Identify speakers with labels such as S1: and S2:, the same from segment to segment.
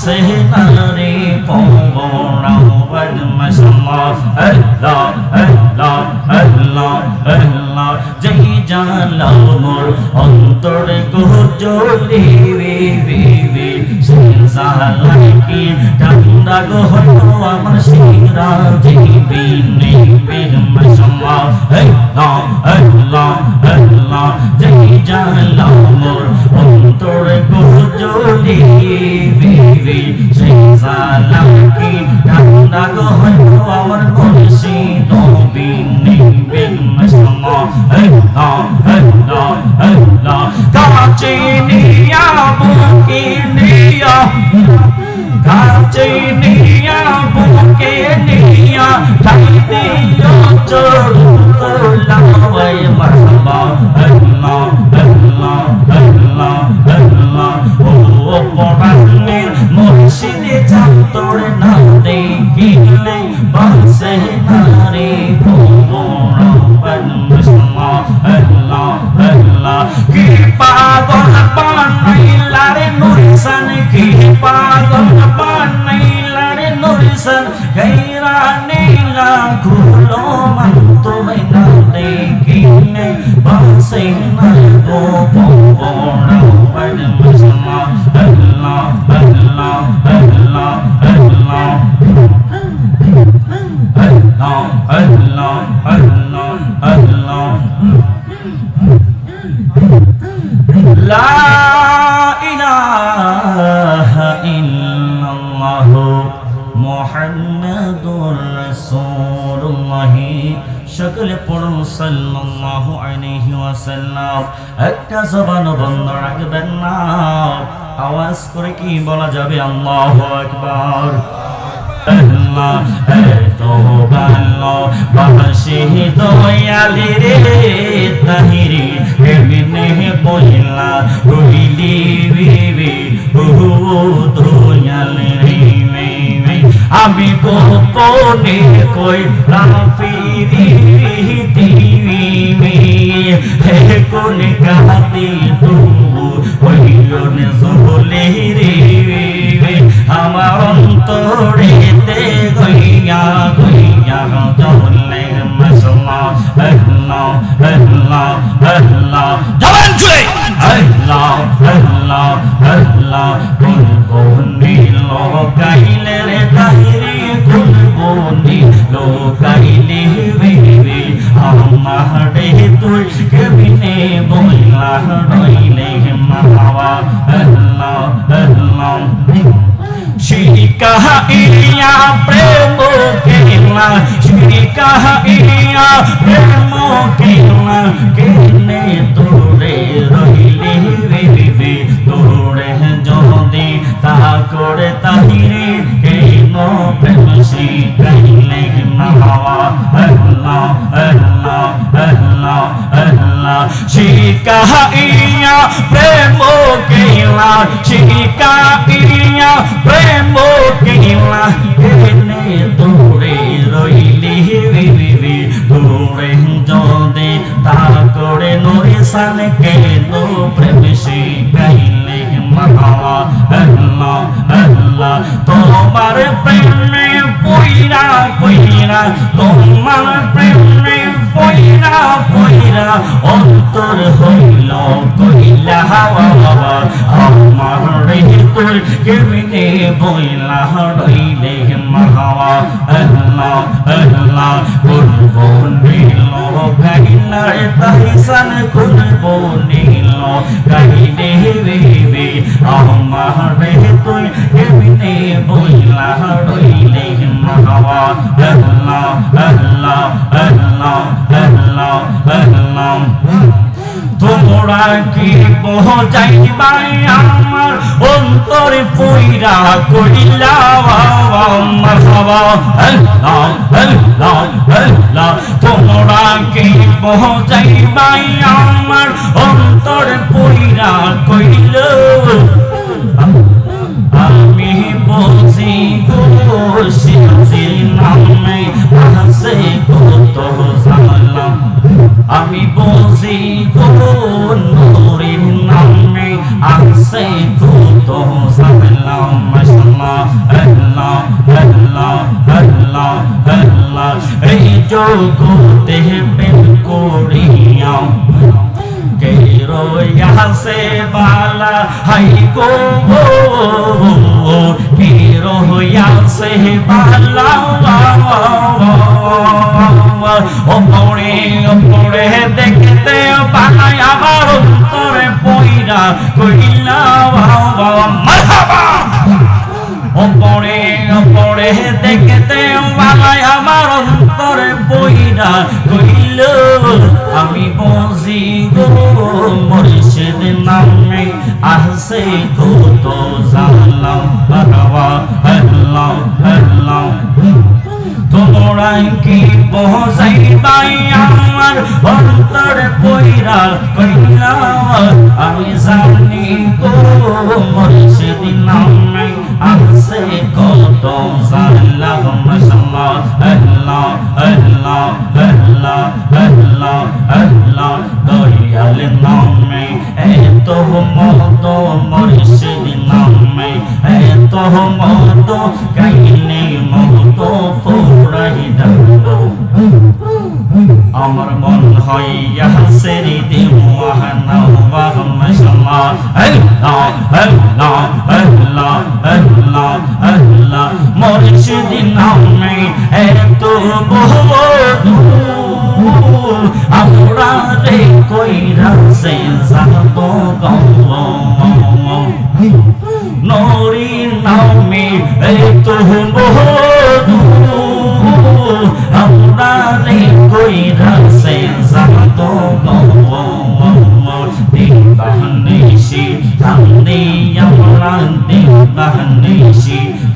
S1: سهل ريقهم ونوبد مسمى الله الله الله الله جي جان لامر انتر کو جولی وی وی জালাইকে ঠান্ডা গো আমার শিরা জিবে নেবে মাসমা হে লা আল্লাহ আল্লাহ, যেই জালা মোর অন্তরে গো বিবি সেই জালাইকে ঠান্ডা গো হলো আমার বলছি নবী নেবে মাসমা হে লা আল্লাহ আল্লাহ। আল্লাহ কাছে নিয়া বুকে নিয়া কাছে নিয়া বুকে নিয়া ঠাই দিও চড়ু তোলাওয়াই মারহাবা আল্লাহ আল্লাহ আল্লাহ আল্লাহ ও পরাণের মুর্শিদে চান্তরে না। দেখিলে বাসে সকলে পড়ুন সাল্লাল্লাহু আলাইহি ওয়াসাল্লাম একটা জবান বন্ধ রাখবেন না। আওয়াজ করে কি বলা যাবে? আল্লাহু আকবার। আল্লাহ ভালো বাসি দয়ালি রে তাহিরি এমনি বইলা রইলি বিবি ও দয়ালি রে আমি গোপনে কই রাফিরি দিবি মে, হে কোন কাতি তু হইয়ন জলে রে। আমার অন্তরেতে গইয়া গইয়া চলে মশলা আল্লাহ আল্লাহ আল্লাহ জবান ছুঁয়ে আল্লাহ আল্লাহ আল্লাহ কোন কোনি লোকাইলে রে তাহিরি কোন কোনি লোকাইলে বেবি। আমারে তুই কেবিনে বইলা রইলে মাওয়া আল্লাহ আল্লাহ Shirika iya premo kela Shirika iya premo kela Kene tore rohile rebe Tore jodi ta kore tahire Keno premo shi kaile mahawa Allah Allah Allah শিকাইয়া প্রেম কেলা শিকাইয়া প্রেম কেলা এনে দূরে রইলি রে দূরে যদি তা করে নুরে সালে কেন প্রেম শিকাইলে মাহাওয়া আল্লাহ আল্লাহ তোমার প্রেমে কইরা কইরা তোমার প্রেমে পইরা কইরা অন্তর হইল কইলা আমার রে তোর কেমনে বইলা রইলে? মাহাওয়া আল্লাহ আল্লাহ করব নীল, গাইলা তাইসান করব নীল, গাইলে বেবি আমার তুই কেমনে বইলা রইলে মাহাওয়া আল্লাহ আল্লাহ আল্লাহ আল্লাহ আল্লাহ তোমরা কি পৌঁছাইবাই আমার অন্তরে পইরা করিলা আমার হওয়া আল্লাহ আল্লাহ আল্লাহ তোমরা কি পৌঁছাইবাই আমার অন্তরে পইরা কইল আমি বসি নূরের নামে আসে ভূত সাল্লাম মাশাআল্লাহ, আল্লাহ আল্লাহ আল্লাহ আল্লাহ। এই জগতে বেল করিয়া কে রয়াসে বালা, হাই গো কে রয়াসে বালা ওপরে ওপরে দেখতে পাই আমার অন্তরে পইরা কইলা মারহাবা। ওপরে দেখতে পাই আমার অন্তরে পইরা কইল अहसे को तो जालम परवा हल्ला हल्ला কি বসাইবাই আমার অন্তর পইরা কইলা আমি জানি গো মুর্শিদ নামে আসে কত জানলাম মাশাআল্লাহ আল্লাহ আল্লাহ আল্লাহ আল্লাহ আল্লাহ, দয়াল নামে এত মত মুর্শিদ নামে এত মত কাইনে আমার মন হইয়া সেরি দিওয়ানা ওয়াহ মাশাআল্লাহ আল্লাহ আল্লাহ আল্লাহ আল্লাহ আল্লাহ মুর্শিদ নামে এত বহু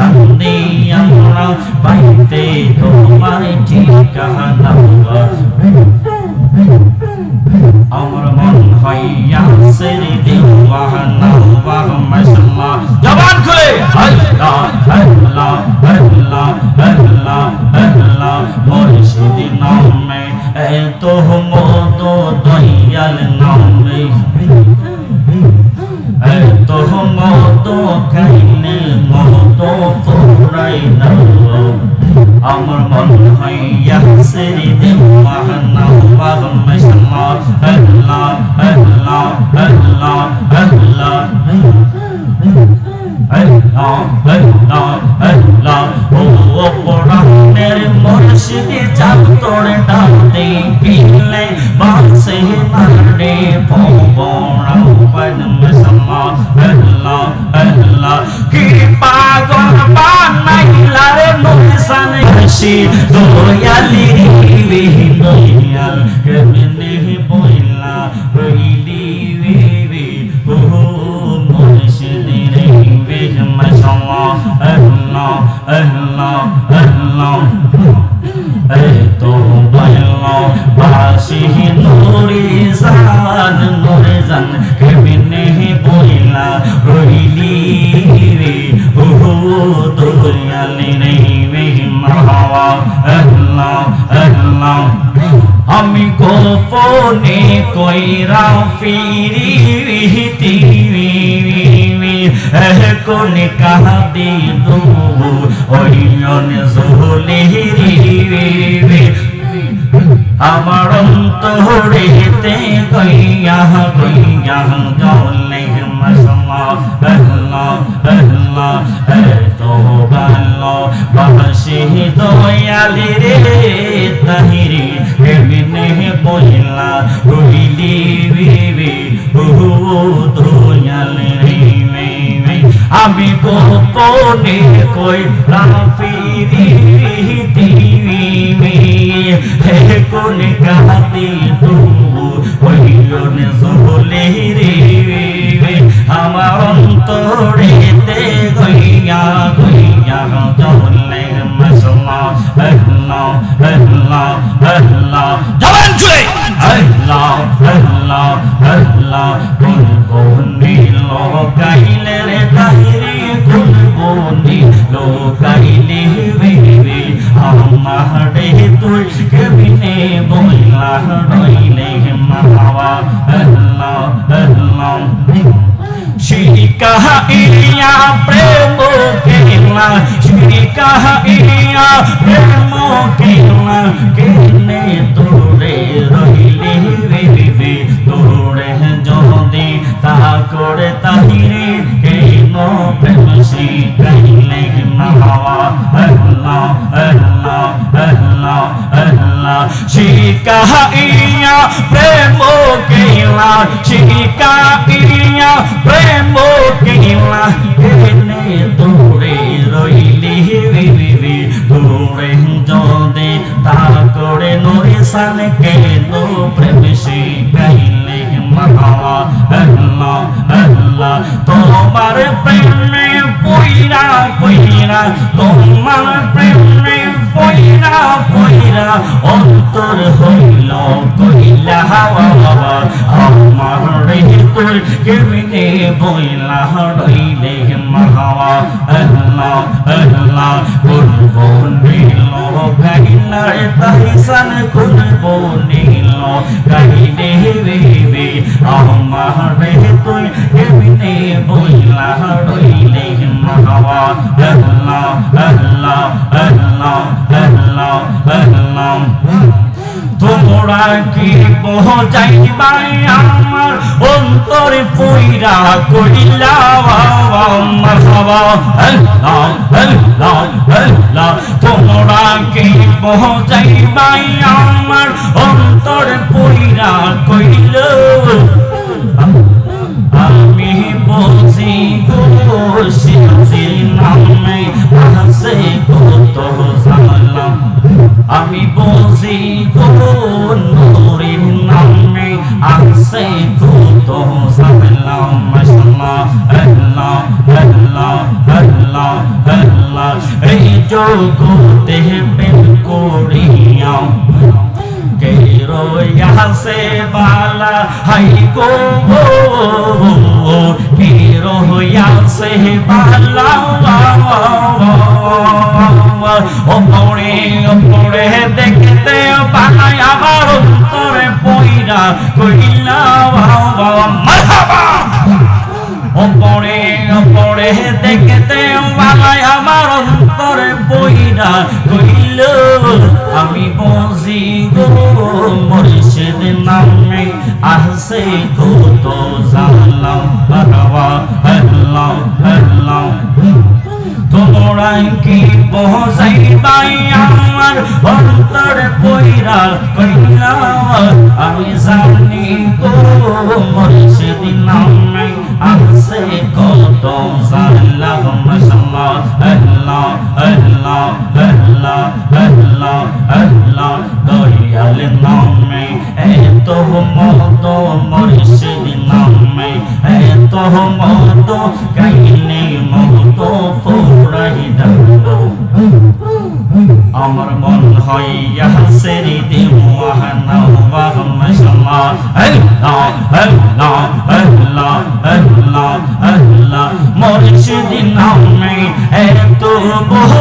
S1: কান্দে আমরা পাইতে তোমার ঠিকানা আমার মন হইয়া সেরে দিওয়ানা মাশাআল্লাহ। জবান খুলে। আল্লাহ আল্লাহ আল্লাহ আল্লাহ আল্লাহ মুর্শিদ নামে এত মত দয়াল নামে। এত মত কাইনে তো তোমরাই নাও আমার মন হয় ইয়াসরি দেওয়ানা বাগমে শামা আল্লাহ আল্লাহ আল্লাহ আল্লাহ আল্লাহ আল্লাহ আল্লাহ ও কোরআনের মুর্শিদি যাব তোর ডাল দে পিলে বাসে মারে পবন আসি দয়ালি দয়াল কেমনে বইলা রইলি রে ওহো মনসিদিন রে বেজমা সমা আল্লাহ আল্লাহ আল্লাহ আল্লাহ আমি গোপনে কইরা ফিরি কোন কাহাদি দু ওইয়ন জোলেরি আমার অন্তরেতে গইয়া গইয়া জলে বাসি দয়ালি রে তাহিরি এমনি বইলা রইলি বিবি ও দয়ালি রে আমি গোপনে কই রাফিরি দিবি হে কোন কাহাতি তু ওইয়ন জোলে রে আমার অন্তরেতে গইয়া গইয়া জলে মসমা আল্লাহ আল্লাহ আল্লাহ জবান খুলে। আল্লাহ আল্লাহ আল্লাহ শিকাহিয়া প্রেম কেলা শিকাহিয়া প্রেম কেলা কেনে তোরে রইলে বেবি তোরে যদি তা করে তাহিরে কেন প্রেম শিকাইলে আল্লাহ আল্লাহ আল্লাহ শিকাহিয়া প্রেম কেলা শিকাহিয়া প্রেম কেলা কেনে তোরে রইলি তোরে যদি তা করে নরে সান কেন প্রেম শিকাইলে মাওয়া আল্লাহ আল্লাহ, তোমার প্রেমে পইরা পইরা তোমার প্রেমে পইরা পইরা অন্তর হইল কইলা বাবা আমার রে তোর কেমনে বইলা, রইলে মাহাওয়া আল্লাহ আল্লাহ, করব নীল গাইলার তাইসান করব নীল, গাইলে বেবি আমার রে তুই কেমনে বইলা, রইলে তোমরা কি পৌঁছাইবাই আমার অন্তরে পইরা কইলা মারহাবা আল্লাহ আল্লাহ আল্লাহ তোমরা কি পৌঁছাইবাই আমার অন্তরে পইরা কইল আমি বলছি নূরের নামে আসে ভূত সাল্লাম মাশাআল্লাহ আল্লাহ আল্লাহ আল্লাহ আল্লাহ, এই জগতে বিল করিয়া কেরো ইয়াসে বালা বালা ওপরে ওপরে দেখতে পাই আমার অন্তরে পইরা কইলা মারহাবা। ওপরে ওপরে দেখতে পাই আমার অন্তরে পইরা কইল আমি বজি গো মরিষেদ নামে আসে গো তো জানলাম হরওয়া হরলাম হরলাম তোমরা কি পৌঁছাইবাই আমার অন্তরে পইরা কইলা আমি জানি গো মুর্শিদ নামে আসে কত নামে। মত মুর্শিদ নামে, এত মত কাইনে আমার মন হয় ইয়াসেরি দিওয়ানা ওয়া মাশাআল্লাহ আল্লাহ আল্লাহ আল্লাহ আল্লাহ আল্লাহ মুর্শিদ নামে এত বহু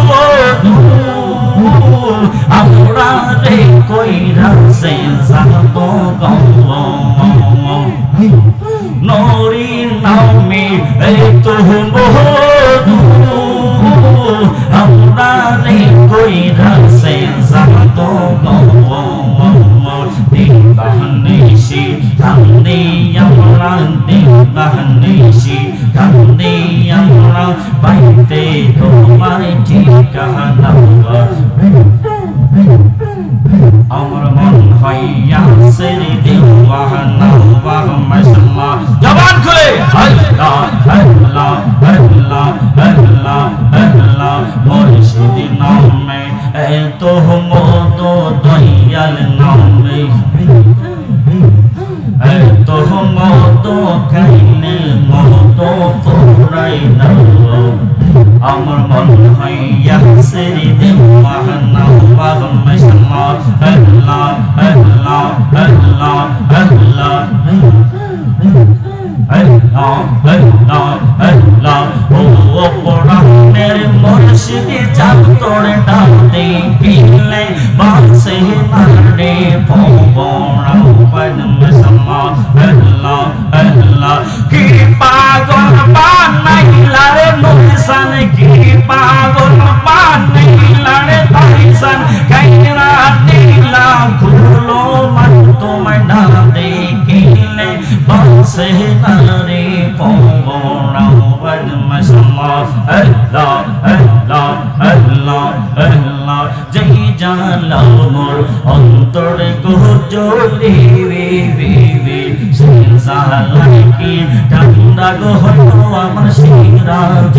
S1: কইরা সে জানো গো দিবানিশি কান্দে আমরা দিবানিশি কান্দে আমরা পাইতে তোমার ঠিকানা আমার মন হইয়া সেরি দিওয়ানা ওয়া মাশাআল্লাহ জবান খুলে আল্লাহ আল্লাহ আল্লাহ আল্লাহ আল্লাহ মুর্শিদ নামে এত মত দয়াল নামে এত মত কাইনে মত ফুরাই নাও আমার মন হইয়া সেরি দিওয়ানা ওয়া মাশাআল্লাহ আল্লাহ আল্লাহ আল্লাহ আল্লাহ আল্লাহ আল্লাহ পাগল রে কি সমা আল্লাহ আল্লাহ আল্লাহ আল্লাহ জয় জালা মোর অন্তরে গোজলি বি বি বি সিনসালাকি ঠান্ডা গো হলো আমার শিরা জিবি নিবি মসমা আল্লাহ আল্লাহ আল্লাহ জয় জালা মোর অন্তরে গোজলি বি বি সিনসালাকি ঠান্ডা গো হলো আমার মুর্শি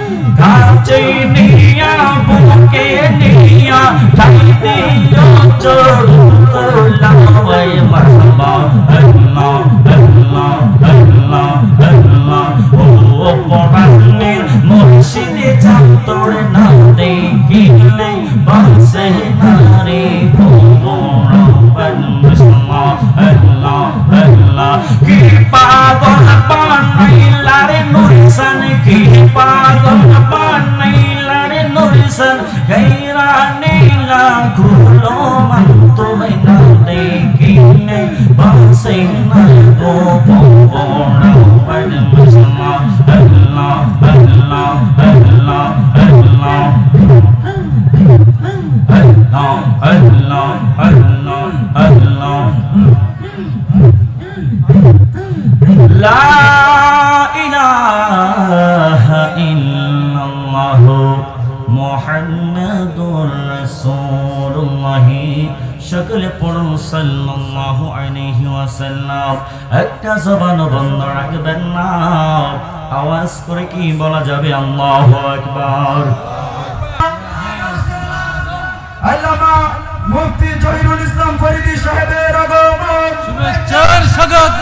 S1: কাছে নিয়া বুকে নিয়া ঠাই দিও চড়ু রাখবেন না। আওয়াজ করে কি বলা যাবে? আল্লাহ একবার
S2: আল্লামা মুফতি জহিরুল ইসলাম ফরিদি সাহেবের আগমন।
S3: শুভেচ্ছার স্বাগত।